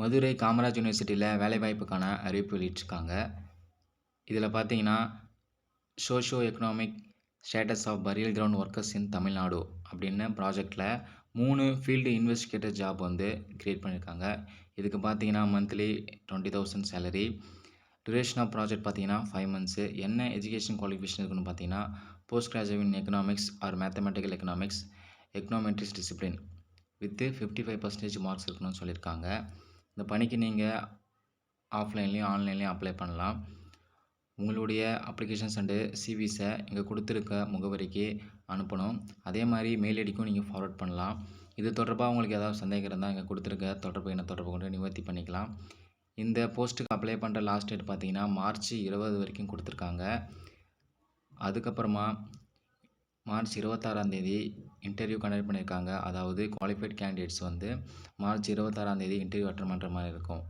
மதுரை காமராஜ் யூனிவர்சிட்டியில் வேலைவாய்ப்புக்கான அறிவிப்பு வெளியிட்டிருக்காங்க. இதில் பார்த்தீங்கன்னா socio economic status of burial ground workers in Tamil Nadu அப்படின்னு ப்ராஜெக்டில் மூணு ஃபீல்டு இன்வெஸ்டிகேட்டர் ஜாப் வந்து க்ரியேட் பண்ணியிருக்காங்க இதுக்கு பார்த்தீங்கன்னா monthly twenty thousand salary duration of project பார்த்தீங்கன்னா ஃபைவ் மந்த்ஸு என்ன எஜுகேஷன் குவாலிஃபிகேஷன் இருக்குன்னு பார்த்தீங்கன்னா post graduate in economics or mathematical economics econometrics discipline with fifty five percentage marks இருக்கணும்னு சொல்லியிருக்காங்க. இந்த பணிக்கு நீங்கள் ஆஃப்லைன்லேயும் ஆன்லைன்லேயும் அப்ளை பண்ணலாம். உங்களுடைய அப்ளிகேஷன்ஸ் அண்டு சிவிஸை இங்கே கொடுத்துருக்க முகவரிக்கு அனுப்பணும். அதே மாதிரி மெயில் ஐடிக்கும் நீங்கள் ஃபார்வர்ட் பண்ணலாம். இது தொடர்பாக உங்களுக்கு ஏதாவது சந்தேகம் இருந்தால் இங்கே கொடுத்துருக்க தொடர்பு என்ன தொடர்பு கொண்டு நிவர்த்தி பண்ணிக்கலாம். இந்த போஸ்ட்டுக்கு அப்ளை பண்ணுற லாஸ்ட் டேட் பார்த்தீங்கன்னா மார்ச் இருபது வரைக்கும் கொடுத்துருக்காங்க. அதுக்கப்புறமா மார்ச் இருபத்தாறாம் தேதி இன்டர்வியூ கண்டக்ட் பண்ணியிருக்காங்க. அதாவது குவாலிஃபைட் கேண்டிடேட்ஸ் வந்து மார்ச் இருபத்தாறாம் தேதி இன்டர்வியூ அட்டன் பண்ணுற மாதிரி இருக்கும்.